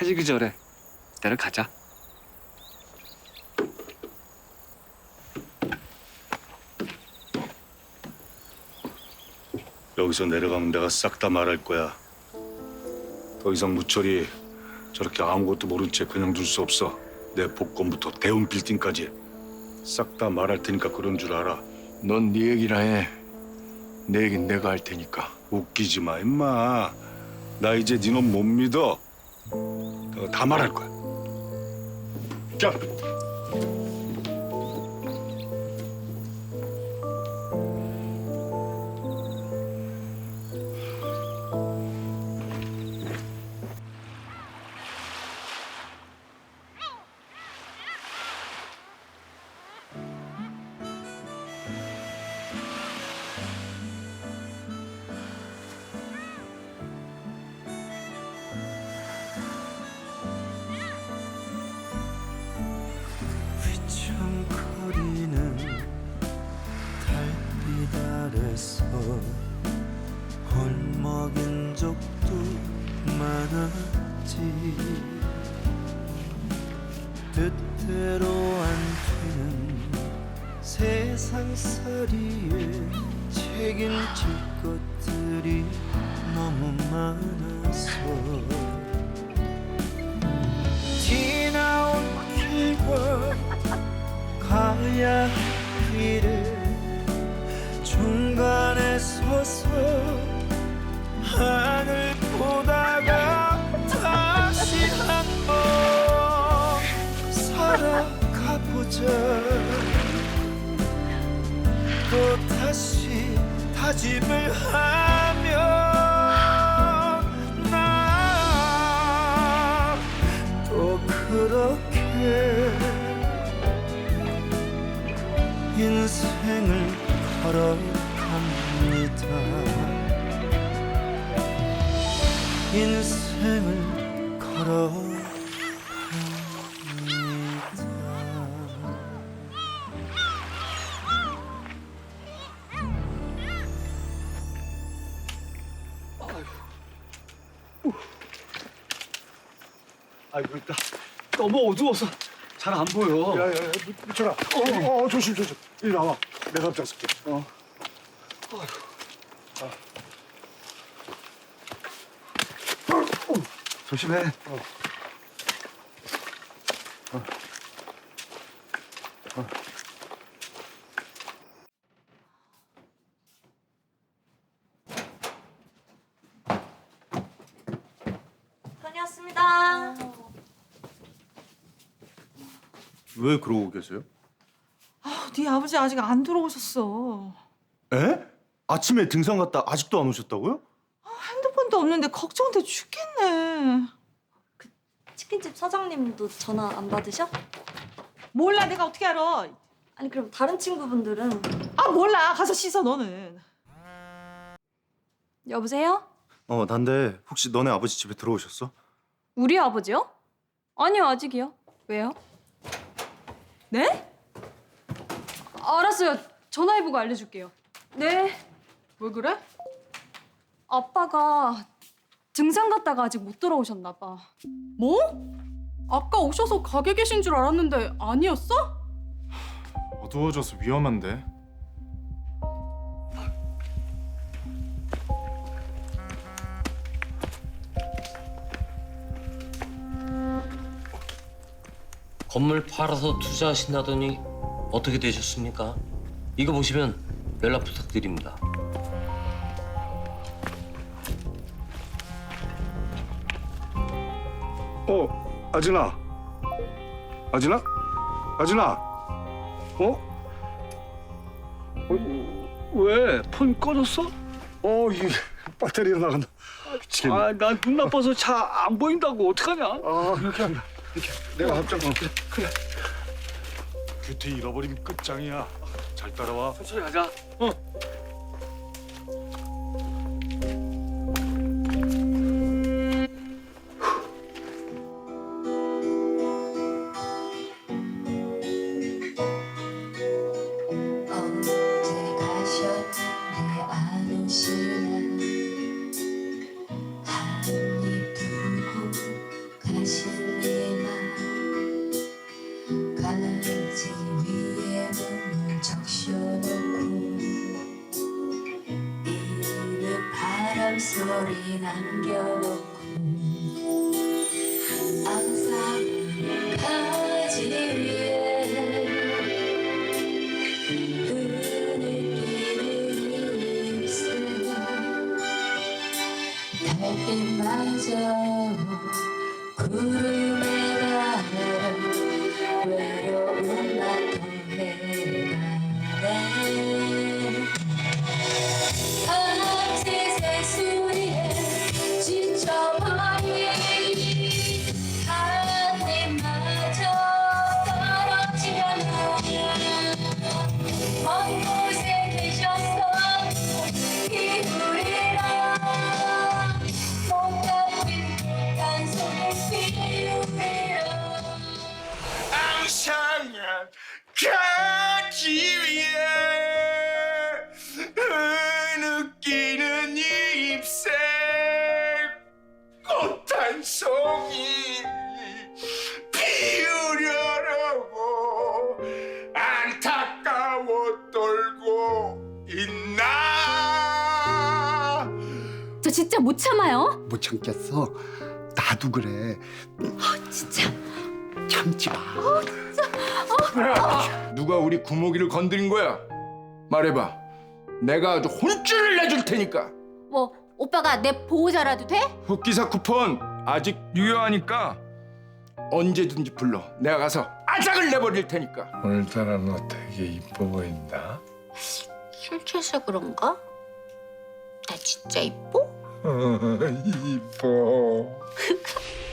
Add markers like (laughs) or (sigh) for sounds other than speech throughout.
해지기 전에 내려가자. 여기서 내려가면 내가 싹 다 말할 거야. 더 이상 무철이 저렇게 아무것도 모른 채 그냥 둘 수 없어. 내 복권부터 대운 빌딩까지 싹 다 말할 테니까 그런 줄 알아. 넌 네 얘기나 해. 내 얘긴 내가 할 테니까. 웃기지 마, 임마. 나 이제 니놈 못 믿어. 내가 다 말할 거야. 자, 뜻대로 안 되는 세상살이에 책임질 것들이 너무 많아서 지나온 길과 가야 할 길을 중간에 서서 또 다시 다짐을 하면 나 또 그렇게 인생을 걸어갑니다. 인생을 걸어 아이고 일단 너무 어두워서 잘 안 보여. 야야야, 무철아. 어, 어, 조심 조심. 이리 나와. 내가 앞장설게. 어. 조심해. 다녀왔습니다. 왜 그러고 계세요? 네 아버지 아직 안 들어오셨어. 에? 아침에 등산 갔다 아직도 안 오셨다고요? 핸드폰도 없는데 걱정돼 죽겠네. 치킨집 사장님도 전화 안 받으셔? 몰라 내가 어떻게 알아? 아니 그럼 다른 친구분들은 아 몰라 가서 씻어 너는. 여보세요? 어, 난데 혹시 너네 아버지 집에 들어오셨어? 우리 아버지요? 아니요 아직이요. 왜요? 네? 알았어요. 전화해보고 알려줄게요. 네. 왜 그래? 아빠가 등산 갔다가 아직 못 돌아오셨나 봐. 뭐? 아까 오셔서 가게 계신 줄 알았는데 아니었어? 어두워져서 위험한데. 건물 팔아서 투자하신다더니 어떻게 되셨습니까? 이거 보시면 연락 부탁드립니다. 어, 아진아. 아진아? 아진아. 어? 왜? 폰 꺼졌어? 어, 이 배터리가 나간다. 미치겠네. 아, 난 눈 나빠서 차안 보인다고 어떡하냐? 아, 이렇게 한다. 이렇게. 내가 앞장 어, 그래, 그래. 뷰티 잃어버리면 끝장이야. 잘 따라와. 천천히 가자. 어. 목소리 남겨놓고 항상 가지 위해 흐느끼는 입술 달빛마저 구름 잎새 꽃한 송이 피우려고 안타까워 떨고 있나 저 진짜 못 참아요. 못 참겠어. 나도 그래. 진짜. 참지 마. 누가 우리 구목이를 건드린 거야? 말해봐. 내가 아주 혼쭐을 내줄 테니까. 뭐 오빠가 내 보호자라도 돼? 흑기사 쿠폰 아직 유효하니까 언제든지 불러. 내가 가서 아작을 내버릴 테니까. 오늘따라 너 되게 이뻐 보인다. 술 취해서 그런가? 나 진짜 이뻐? (laughs) 이뻐. (laughs)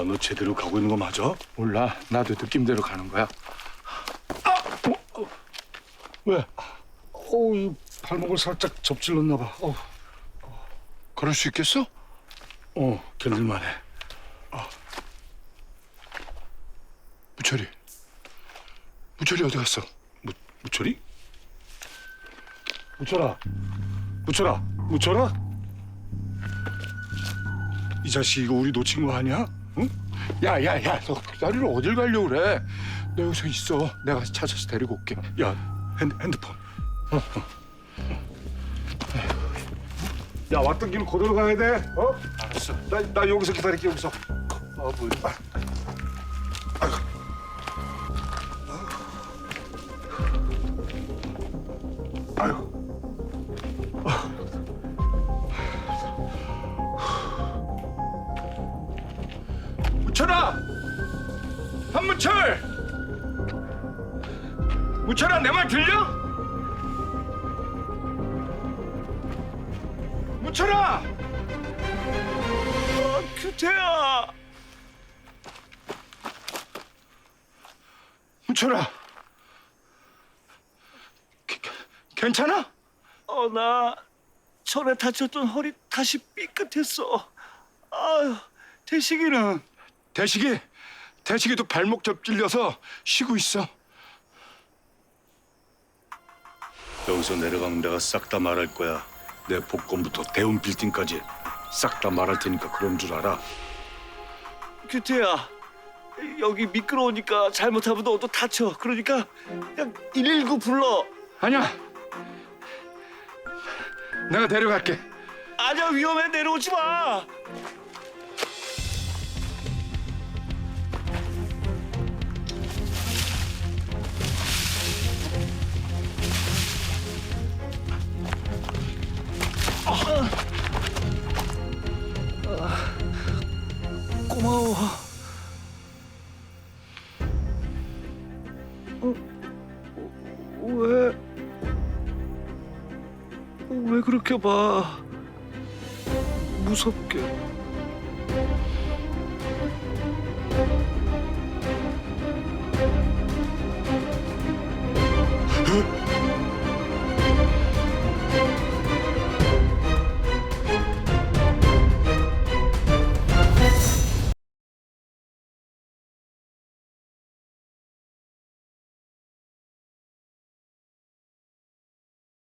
야, 너 제대로 가고 있는 거 맞아? 몰라. 나도 느낌대로 가는 거야. 왜? 어우, 이 발목을 살짝 접질렀나 봐. 어, 그럴 수 있겠어? 어, 견딜만해. 무철이. 무철이 어디 갔어? 무, 무철이? 무철아, 무철아, 무철아? 이 자식 이거 우리 놓친 거 아니야? 응? 야 야 야, 너 기다리러 어딜 가려고 그래? 너 여기서 있어. 내가 찾아서 데리고 올게. 야, 핸, 핸드폰. 어, 어. 야, 왔던 길 그대로 가야 돼. 어? 알았어. 나, 나 여기서 기다릴게 여기서. 어, 뭐. 아 무철아 내 말 들려? 무철아! 어, 규태야! 게- 게- 괜찮아? 어, 나 전에 다쳤던 허리 다시 삐끗했어. 아유, 대식이는 대식이 대식이도 발목 접질려서 쉬고 있어. 여기서 내려가면 내가 싹 다 말할 거야. 내 복권부터 대운 빌딩까지 싹 다 말할 테니까 그런 줄 알아. 규태야. 여기 미끄러우니까 잘못하면 너도 다쳐. 그러니까 그냥 119 불러. 아니야. 내가 데려갈게. 아니야 위험해 내려오지 마. 고마워. 어, 왜, 왜 그렇게 봐? 무섭게.